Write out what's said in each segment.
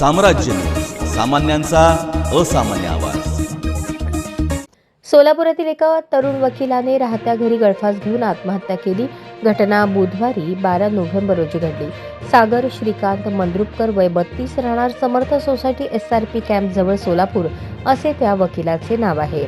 साम्राज्य. सामान्यांचा असामान्य आवाज. सोलापुरातील एका तरुण वकिलाने राहत्या घरी गळफास घेऊन आत्महत्या केली. घटना बुधवारी बारा नोव्हेंबर रोजी घडली. सागर श्रीकांत मंद्रुपकर वय बत्तीस राहणार Samarth society S R P camp जवळ सोलापूर असे त्या वकिलाचे नाव आहे.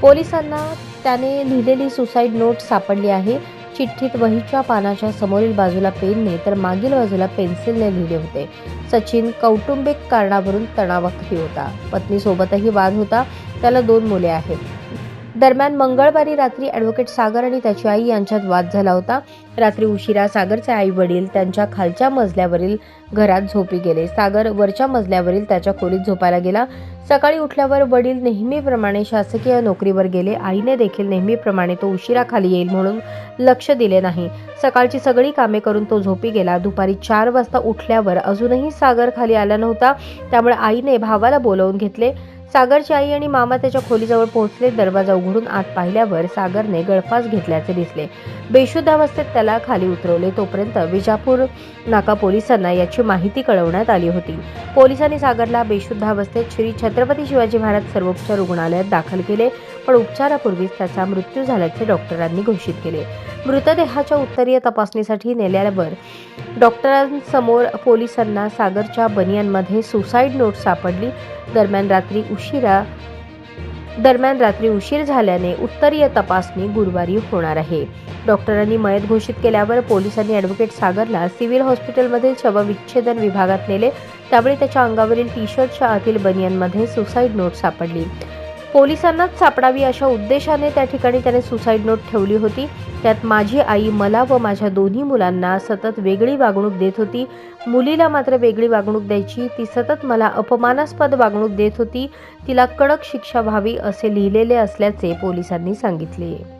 पोलिसांना त्याने लिहिलेली सुसाईड नोट सापडली आहे. चिठ्ठीत वहीच्या पानाच्या समोरील बाजूला पेनने तर मागील बाजूला पेन्सिलने लिहिले होते. सचिन कौटुंबिक कारणावरून तणावाखाली होता. पत्नीसोबतही वाद होता. त्याला दोन मुले आहेत. दरम्यान मंगळवारी रात्री ॲडव्होकेट सागर आणि त्याची आई यांच्यात वाद झाला होता. रात्री उशिरा सागरचे आई वडील त्यांच्या खालच्या मजल्यावरील घरात झोपी गेले. सागर वरच्या मजल्यावरील त्याच्या खोलीत झोपायला गेला. सकाळी उठल्यावर वडील नेहमीप्रमाणे शासकीय नोकरीवर गेले. आईने देखील नेहमीप्रमाणे तो उशिरा खाली येईल म्हणून लक्ष दिले नाही. सकाळची सगळी कामे करून तो झोपी गेला. दुपारी चार वाजता उठल्यावर अजूनही सागर खाली आला नव्हता. त्यामुळे आईने भावाला बोलवून घेतले. सागरची आई आणि मामा त्याच्या खोलीजवळ पोहोचले दरवाजा उघडून आत पाहिल्यावर सागरने गळफास घेतल्याचे दिसले. बेशुद्ध अवस्थेत त्याला खाली उतरवले तोपर्यंत विजापूर नाका पोलिसांना याची माहिती कळवण्यात आली होती. पोलिसांनी सागरला बेशुद्ध अवस्थेत श्री छत्रपती शिवाजी महाराज सर्वोपचार रुग्णालयात दाखल केले पण उपचारापूर्वीच त्याचा मृत्यू झाल्याचे डॉक्टरांनी घोषित केले. मृतदेहाच्या उत्तरीय तपासणीसाठी नेल्यावर डॉक्टरांसमोर पोलिसांना सागरच्या बनियांमध्ये सुसाईड नोट सापडली. दरम्यान रात्री उशिरा दरम्यान रात्री उशीर झाल्याने उत्तरीय तपासणी गुरुवारी होणार आहे. डॉक्टरांनी मयत घोषित केल्यावर पोलिसांनी ॲडव्होकेट सागरला सिव्हिल हॉस्पिटलमधील शवविच्छेदन विभागात नेले. त्यावेळी त्याच्या अंगावरील टी शर्टच्या आतील बनियांमध्ये सुसाईड नोट सापडली. पोलिसांनाच सापडावी अशा उद्देशाने त्या ठिकाणी त्याने सुसाईड नोट ठेवली होती. त्यात माझी आई मला व माझ्या दोन्ही मुलांना सतत वेगळी वागणूक देत होती. मुलीला मात्र वेगळी वागणूक द्यायची. ती सतत मला अपमानास्पद वागणूक देत होती. तिला कडक शिक्षा व्हावी असे लिहिलेले असल्याचे पोलिसांनी सांगितले.